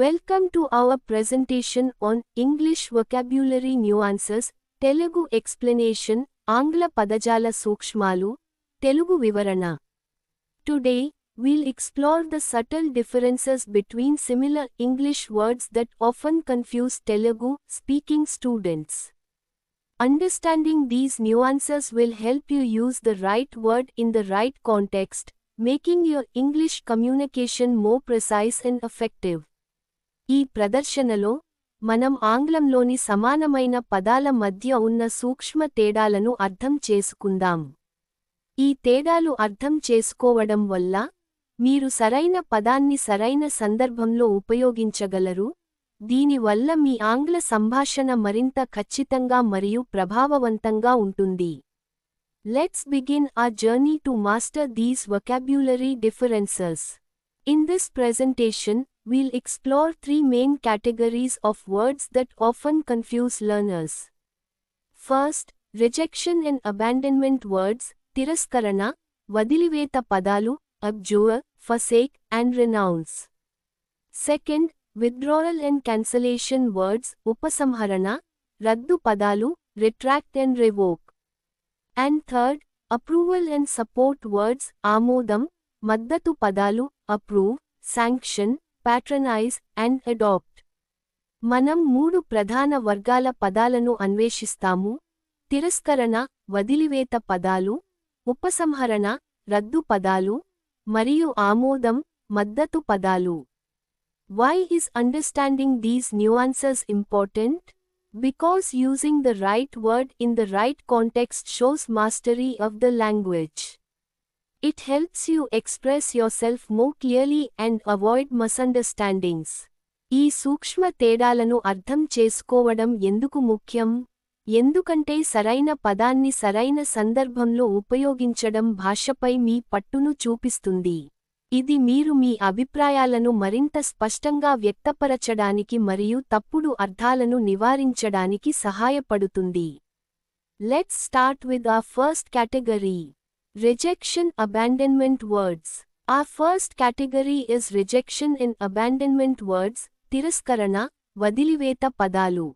Welcome to our presentation on English vocabulary nuances, Telugu explanation, Angla Padajala Sukshmalu, Telugu Vivarana. Today, we'll explore the subtle differences between similar English words that often confuse Telugu speaking students. Understanding these nuances will help you use the right word in the right context, making your English communication more precise and effective. ఈ ప్రదర్శనలో మనం ఆంగ్లంలోని సమానమైన పదాల మధ్య ఉన్న సూక్ష్మ తేడాలను అర్థం చేసుకుందాం. ఈ తేడాలు అర్థం చేసుకోవడం వల్ల మీరు సరైన పదాన్ని సరైన సందర్భంలో ఉపయోగించగలరు. దీనివల్ల మీ ఆంగ్ల సంభాషణ మరింత ఖచ్చితంగా మరియు ప్రభావవంతంగా ఉంటుంది. Let's begin a journey to master these vocabulary differences in this presentation We'll explore three main categories of words that often confuse learners. First, rejection and abandonment words, tiraskarana, vadiliveta padalu, abjure, forsake, and renounce. Second, withdrawal and cancellation words, upasamharana, raddu padalu, retract and revoke. And third, approval and support words, amodam, maddatu padalu, approve, sanction, patronize, and adopt. మనం మూడు ప్రధాన వర్గాల పదాలను అన్వేషిస్తాము తిరస్కరణ వదిలివేత పదాలు ఉపసంహరణ రద్దు పదాలు మరియు ఆమోదం మద్దతు పదాలు why is understanding these nuances important because using the right word in the right context shows mastery of the language It helps you express yourself more clearly and avoid misunderstandings. ఈ సూక్ష్మ తేడాలను అర్థం చేసుకోవడం ఎందుకు ముఖ్యం? ఎందుకంటే సరైన పదాన్ని సరైన సందర్భంలో ఉపయోగించడం భాషపై మీ పట్టును చూపిస్తుంది. ఇది మీరు మీ అభిప్రాయాలను మరింత స్పష్టంగా వ్యక్తపరచడానికి మరియు తప్పుడు అర్థాలను నివారించడానికి సహాయపడుతుంది. Let's start with a first category Rejection Abandonment Words Our first category is rejection in abandonment words, Tiraskarana, Vadiliveta Padalu.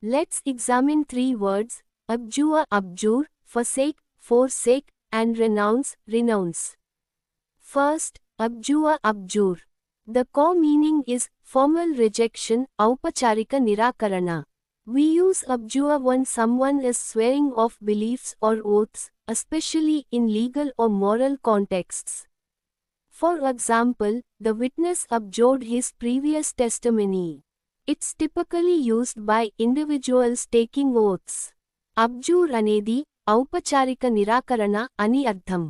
Let's examine three words, abjure, abjure, forsake, forsake, and renounce, renounce. First, abjure, abjure. The core meaning is formal rejection, aupacharika nirakarana. We use abjure when someone is swearing off beliefs or oaths, especially in legal or moral contexts. For example, the witness abjured his previous testimony. It's typically used by individuals taking oaths. Abjure అనేది ఔపచారిక నిరాకరణ అని అర్థం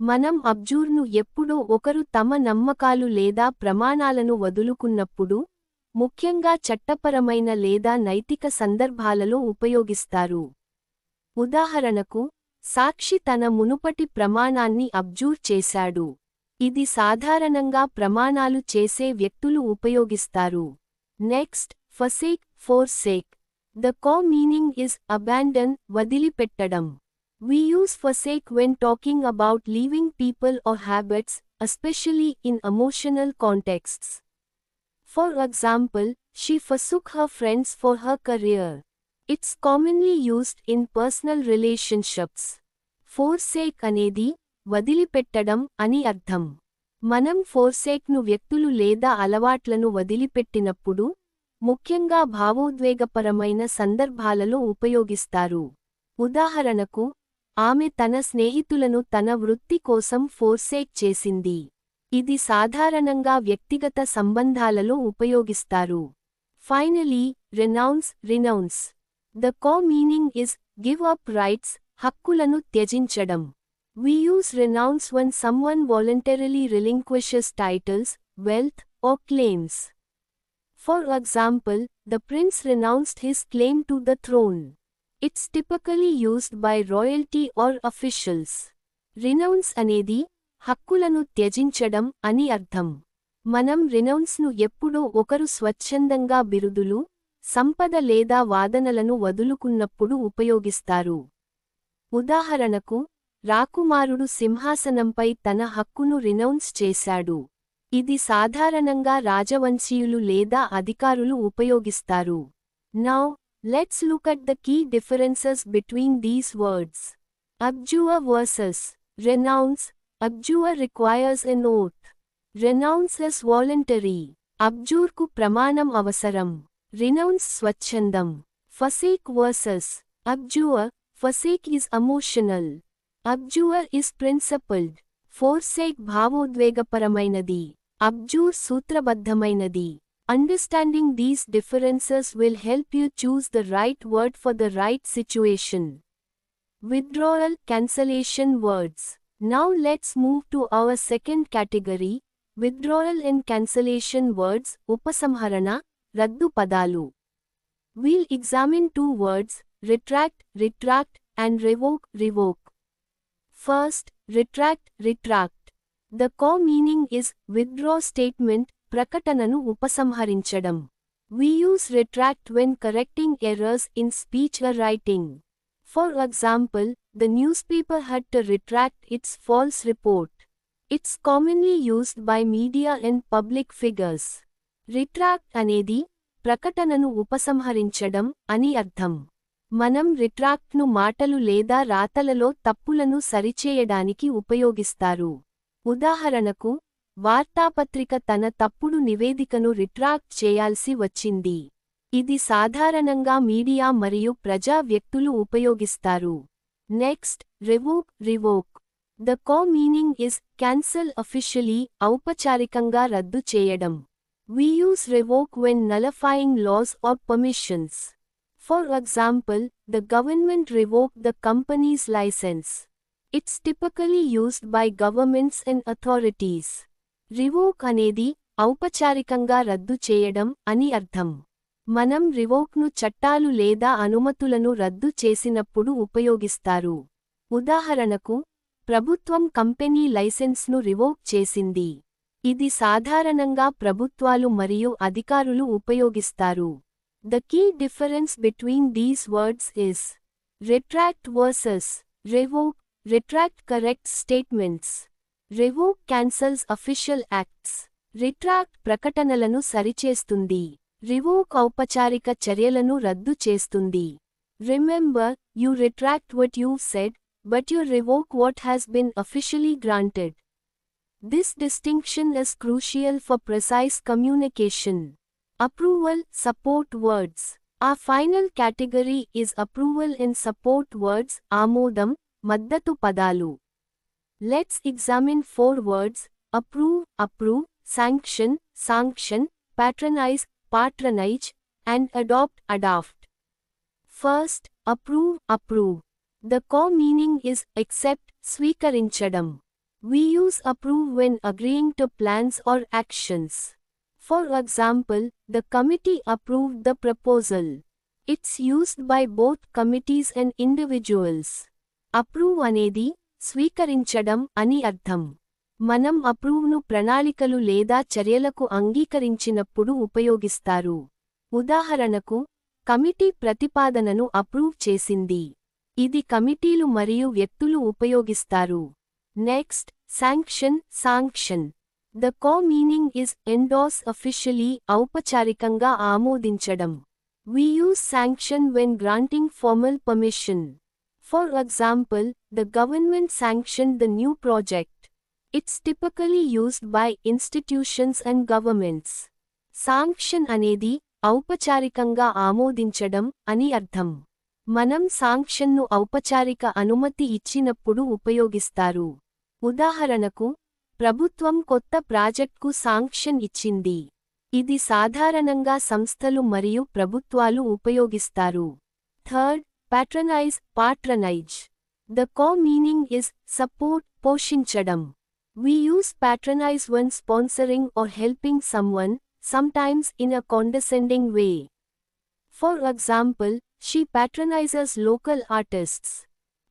మనం అబ్జూర్ను ఎప్పుడో ఒకరు తమ నమ్మకాలు లేదా ప్రమాణాలను వదులుకున్నప్పుడు ముఖ్యంగా చట్టపరమైన లేదా నైతిక సందర్భాలలో ఉపయోగిస్తారు. ఉదాహరణకు సాక్షి తన మునుపటి ప్రమాణాన్ని అబ్జూర్ చేశాడు. ఇది సాధారణంగా ప్రమాణాలు చేసే వ్యక్తులు ఉపయోగిస్తారు. Next forsake forsake the core meaning is abandon వదిలిపెట్టడం. We use forsake when talking about leaving people or habits especially in emotional contexts For example, she forsook her friends for her career. It's commonly used in personal relationships. Forsake అనేది వదిలిపెట్టడం అని అర్థం మనం ఫోర్సేక్ను వ్యక్తులు లేదా అలవాట్లను వదిలిపెట్టినప్పుడు ముఖ్యంగా భావోద్వేగపరమైన సందర్భాలలో ఉపయోగిస్తారు ఉదాహరణకు ఆమె తన స్నేహితులను తన వృత్తి కోసం ఫోర్సేక్ చేసింది ఇది సాధారణంగా వ్యక్తిగత సంబంధాలలో ఉపయోగిస్తారు ఫైనలీ రెనౌన్స్ రినౌన్స్ ద కా meaning is give up rights హక్కులను త్యజించడం we use renounce one someone voluntarily relinquishes titles wealth or claims for example the prince renounced his claim to the throne it's typically used by royalty or officials renounce అనేది హక్కులను త్యజించడం అని అర్థం. మనం రినౌన్స్ను ఎప్పుడో ఒకరు స్వచ్ఛందంగా బిరుదులు సంపద లేదా వాదనలను వదులుకున్నప్పుడు ఉపయోగిస్తారు. ఉదాహరణకు రాకుమారుడు సింహాసనంపై తన హక్కును రినౌన్స్ చేశాడు. ఇది సాధారణంగా రాజవంశీయులు లేదా అధికారులు ఉపయోగిస్తారు. Now let's look at the key differences between these words abjure versus renounce Abjura requires an oath. Renounce is voluntary. Abjurku pramanam avasaram. Renounce swachandam. Forsake versus. abjura. forsake is emotional. Abjura is principled. Forsake bhavodvegaparamainadi. Abjur sutrabadhamainadi. Understanding these differences will help you choose the right word for the right situation. Withdrawal cancellation words. Now let's move to our second category, withdrawal and cancellation words, upasamharana, raddu padalu. We'll examine two words, retract, retract, and revoke, revoke. First, retract, retract. The core meaning is withdraw statement, prakatananu upasamharinchadam. We use retract when correcting errors in speech or writing. For example, the newspaper had to retract its false report. It's commonly used by media and public figures. Retract అనేది ప్రకటనను ఉపసంహరించడం అని అర్థం. మనం రిట్రాక్ట్ను మాటలు లేదా రాతలలో తప్పులను సరిచేయడానికి ఉపయోగిస్తారు. ఉదాహరణకు, వార్తాపత్రిక తన తప్పుడు నివేదికను రిట్రాక్ట్ చేయాల్సి వచ్చింది. ఇది సాధారణంగా మీడియా మరియు ప్రజా వ్యక్తులు ఉపయోగిస్తారు. Next revoke revoke the core meaning is cancel officially ఔపచారికంగా రద్దు చేయడం. We use revoke when nullifying laws or permissions. For example, the government revoked the company's license. It's typically used by governments and authorities. Revoke అనేది ఔపచారికంగా రద్దు చేయడం అని అర్థం. మనం రివోక్ను చట్టాలు లేదా అనుమతులను రద్దు చేసినప్పుడు ఉపయోగిస్తారు. ఉదాహరణకు ప్రభుత్వం కంపెనీ లైసెన్స్ను రివోక్ చేసింది. ఇది సాధారణంగా ప్రభుత్వాలు మరియు అధికారులు ఉపయోగిస్తారు. The key difference between these words is retract versus revoke retract correct statements revoke cancels official acts retract ప్రకటనలను సరిచేస్తుంది. Revoke ఔపచారిక చర్యలను రద్దు చేస్తుంది. Remember, you retract what you've said, but you revoke what has been officially granted. This distinction is crucial for precise communication. Approval, support words. Our final category is approval and support words, ఆమోదం, మద్దతు పదాలు. Let's examine four words, approve, approve, sanction, sanction, patronize, patronage, and adopt, adopt. First, approve, approve. The core meaning is accept, స్వీకరించడం. We use approve when agreeing to plans or actions. For example, the committee approved the proposal. It's used by both committees and individuals. Approve అనేది స్వీకరించడం అని అర్థం. మనం అప్రూవ్ను ప్రణాళికలు లేదా చర్యలకు అంగీకరించినప్పుడు ఉపయోగిస్తారు. ఉదాహరణకు, కమిటీ ప్రతిపాదనను అప్రూవ్ చేసింది. ఇది కమిటీలు మరియు వ్యక్తులు ఉపయోగిస్తారు. Next, sanction sanction the core meaning is endorse officially ఔపచారికంగా ఆమోదించడం. We use sanction when granting formal permission For example the government sanction new project. It's typically used by institutions and governments sanction అనేది ఔపచారికంగా ఆమోదించడం అని అర్థం. మనం సాంక్షన్ను ఔపచారిక అనుమతి ఇచ్చినప్పుడు ఉపయోగిస్తారు. ఉదాహరణకు, ప్రభుత్వం కొత్త ప్రాజెక్ట్కు సాంక్షన్ ఇచ్చింది. ఇది సాధారణంగా సంస్థలు మరియు ప్రభుత్వాలు ఉపయోగిస్తారు. Third, patronize patronize the core meaning is support పోషించడం. We use patronize when sponsoring or helping someone, sometimes in a condescending way. For example, she patronizes local artists.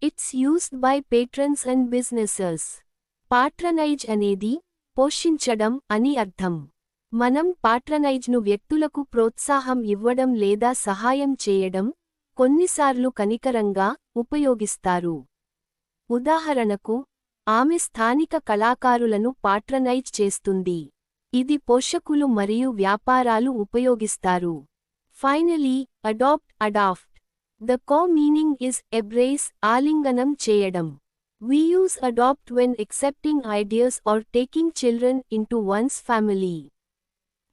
It's used by patrons and businesses. Patronage అనేది పోషించడం అని అర్థం. మనం పాట్రనైజ్ను వ్యక్తులకు ప్రోత్సాహం ఇవ్వడం లేదా సహాయం చేయడం, కొన్నిసార్లు కనికరంగా, ఉపయోగిస్తారు. ఉదాహరణకు, ఆమె స్థానిక కళాకారులను పాట్రనైజ్ చేస్తుంది. ఇది పోషకులు మరియు వ్యాపారాలు ఉపయోగిస్తారు finally adopt adopt the core meaning is embrace ఆలింగనం చేయడం We use adopt when accepting ideas or taking children into one's family.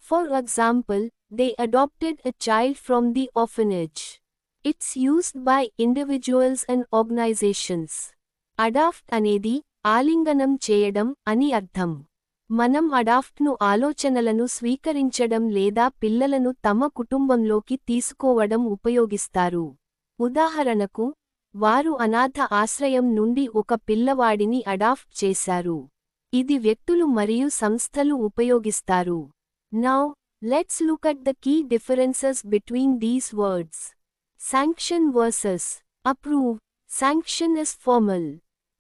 For example, they adopted a child from the orphanage. It's used by individuals and organizations. Adopt అనేది ఆలింగనం చేయడం అని అర్థం. మనం అడాఫ్ట్ను ఆలోచనలను స్వీకరించడం లేదా పిల్లలను తమ కుటుంబంలోకి తీసుకోవడం ఉపయోగిస్తారు. ఉదాహరణకు వారు అనాథ ఆశ్రయం నుండి ఒక పిల్లవాడిని అడాప్ట్ చేశారు. ఇది వ్యక్తులు మరియు సంస్థలు ఉపయోగిస్తారు. Now let's look at the key differences between these words sanction versus approve sanction is formal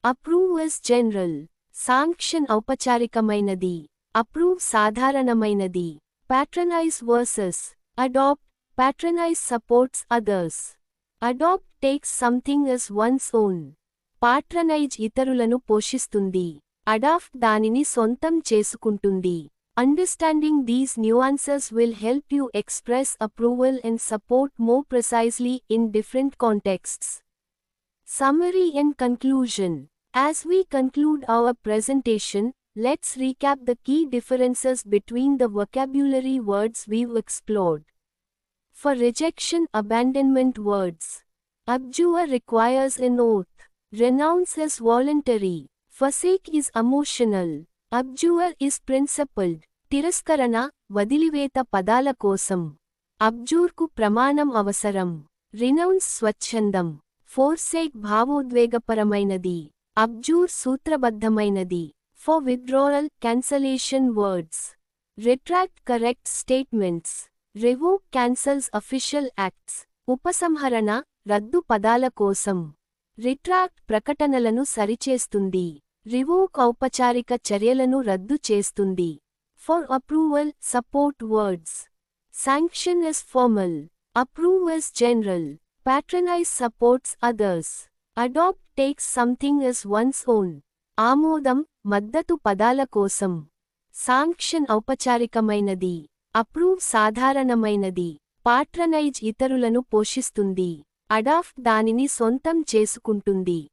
approves general sanction ఔపచారికమైనది. Approve సాధారణమైనది. Patronize versus adopt patronize supports others adopt takes something is one's own patronize ఇతరులను పోషిస్తుంది. Adopt దానిని సొంతం చేసుకుంటుంది. Understanding these nuances will help you express approval and support more precisely in different contexts Summary and conclusion. As we conclude our presentation, let's recap the key differences between the vocabulary words we've explored. For rejection abandonment words. Abjure requires an oath. Renounce is voluntary. Forsake is emotional. Abjure is principled. తిరస్కరణ వదిలివేత పదాల కోసం అబ్జూర్కు ప్రమాణం అవసరం renounce స్వచ్ఛందం forsake భావోద్వేగపరమైనది abjure సూత్రబద్ధమైనది. For withdrawal cancellation words retract correct statements revoke cancels official acts ఉపసంహరణ రద్దు పదాల కోసం. రిట్రాక్ట్ ప్రకటనలను సరిచేస్తుంది. రివోక్ ఔపచారిక చర్యలను రద్దు చేస్తుంది. For approval support words sanction is formal approve is general patronize supports others adopt takes something as one's own. ఆమోదం మద్దతు పదాల కోసం. సాంక్షన్ ఔపచారికమైనది. అప్రూవ్ సాధారణమైనది. పాట్రనైజ్ ఇతరులను పోషిస్తుంది. అడాఫ్ట్ దానిని సొంతం చేసుకుంటుంది.